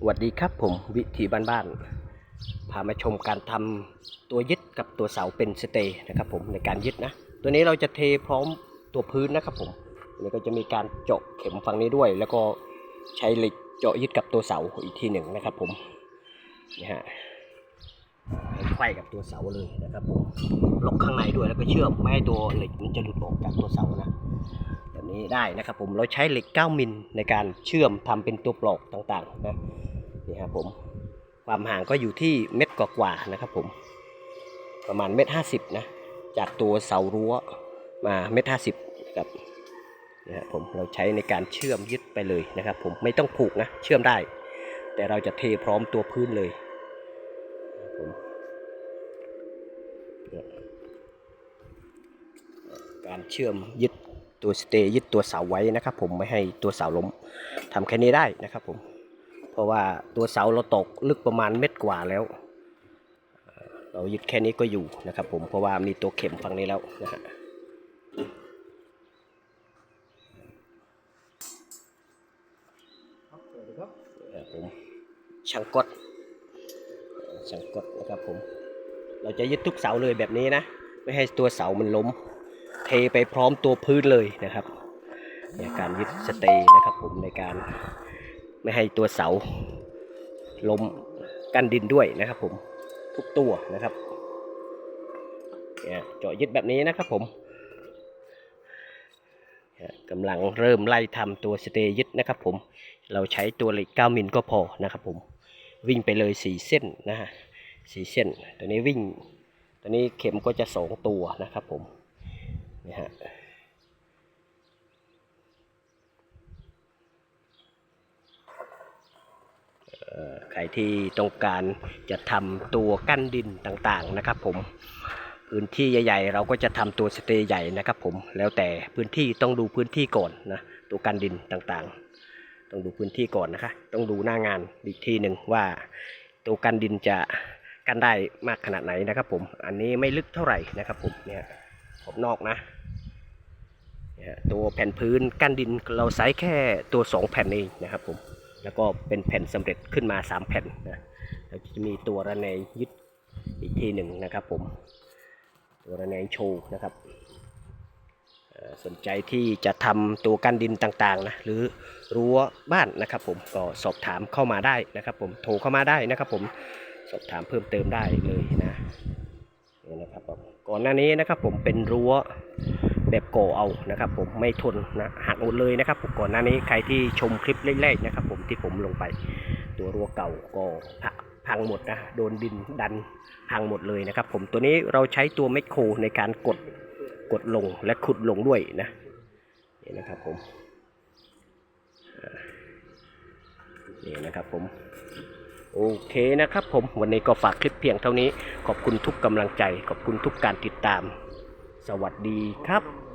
สวัสดีครับผมวิธีบ้านๆพามาชมการทำตัวยึดกับตัวเสาเป็นสเตย์นะครับผมในการยึดนะ ตัวนี้เราจะเทพร้อมตัวพื้นนะครับผมแล้วก็จะมีการเจาะเข็มฝั่งนี้ด้วย แล้วก็ใช้เหล็กเจาะยึดกับตัวเสาอีกทีหนึ่งนะครับผมนี่ฮะไขว้กับตัวเสาเลยนะครับผมล็อกข้างในด้วยแล้วก็เชื่อมไม่ให้ตัวเหล็กมันจะหลุดออกจากตัวเสานะแบบนี้ได้นะครับผมเราใช้เหล็ก 9 มิลในการเชื่อมทำเป็นตัวปลอกต่างๆนะ นี่ครับผมความห่างก็อยู่ที่เม็ดกว่าๆนะครับผม ประมาณเม็ดห้าสิบนะ จากตัวเสารั้วมาเม็ดห้าสิบครับนี่ครับผมเราใช้ในการเชื่อมยึดไปเลยนะครับผมไม่ต้องผูกนะเชื่อมได้ แต่เราจะเทพร้อมตัวพื้นเลยผมเนี่ยการเชื่อมยึดตัวสเตย์ยึดตัวเสาไว้นะครับผมไม่ให้ตัวเสาล้มทำแค่นี้ได้นะครับผม เพราะว่าตัวเสาเราตกลึกประมาณเม็ดกว่าแล้ว เรายึดแค่นี้ก็อยู่นะครับผมเพราะว่ามีตัวเข็มฝั่งนี้แล้วนะฮะผมช่างกดช่างกดนะครับผม เราจะยึดทุกเสาเลยแบบนี้นะ ไม่ให้ตัวเสามันล้ม เทไปพร้อมตัวพื้นเลยนะครับในการยึดสเตย์นะครับผมในการ ไม่ให้ตัวเสาล้มกันดินด้วยนะครับ ผมทุกตัวนะครับเจาะยึดแบบนี้นะครับผมกำลังเริ่มไล่ทำตัวสเตย์ยึดนะครับผมเราใช้ตัวเหล็ก9มิลก็พอนะครับผมวิ่งไปเลย 4 เส้นนะฮะสี่เส้นตัวนี้วิ่งตัวนี้เข็มก็จะสองตัวนะครับผมนี่ฮะเอ่อ ใครที่ต้องการจะทำตัวกั้นดินต่างๆนะครับผมพื้นที่ใหญ่ๆ เราก็จะทำตัวสเตย์ใหญ่นะครับผมแล้วแต่พื้นที่ต้องดูพื้นที่ก่อนนะตัวกั้นดินต่างๆ ต้องดูพื้นที่ก่อนนะคะ ต้องดูหน้างานอีกทีหนึ่งว่า ตัวกันดินจะกันได้มากขนาดไหนนะครับผมอันนี้ไม่ลึกเท่าไหร่นะครับผมเนี่ยขอบนอกนะนะฮะตัวแผ่นพื้นกั้นดินเราใช้แค่ตัว 2 แผ่นเองนะครับผม แล้วก็เป็นแผ่นสำเร็จขึ้นมา 3 แผ่นนะแล้วจะมีตัวระแนงยึดอีกทีหนึ่งนะครับผม ตัวระแนงโชว์นะครับสนใจที่จะทำตัวกันดินต่างๆนะหรือรั้วบ้านนะครับ ผมก็สอบถามเข้ามาได้นะครับ ผมโทรเข้ามาได้นะครับ ผมสอบถามเพิ่มเติมได้เลยนะนี่นะครับผมก่อนหน้านี้นะครับผมเป็นรั้วแบบก่อเอานะครับ ผมไม่ทนนะหักหมดเลยนะครับผมก่อนหน้านี้ใครที่ชมคลิปแรกๆนะครับ ที่ผมลงไป ตัวรั้วเก่าก็พังพังหมดนะโดนดินดันพังหมดเลยนะครับผมตัวนี้เราใช้ตัวแมคโครในการกดกดลงและขุดลงด้วยนะนี่นะครับผมนี่นะครับผมโอเคนะครับผมวันนี้ก็ฝากคลิปเพียงเท่านี้ ขอบคุณทุกกำลังใจ ขอบคุณทุกการติดตาม สวัสดีครับ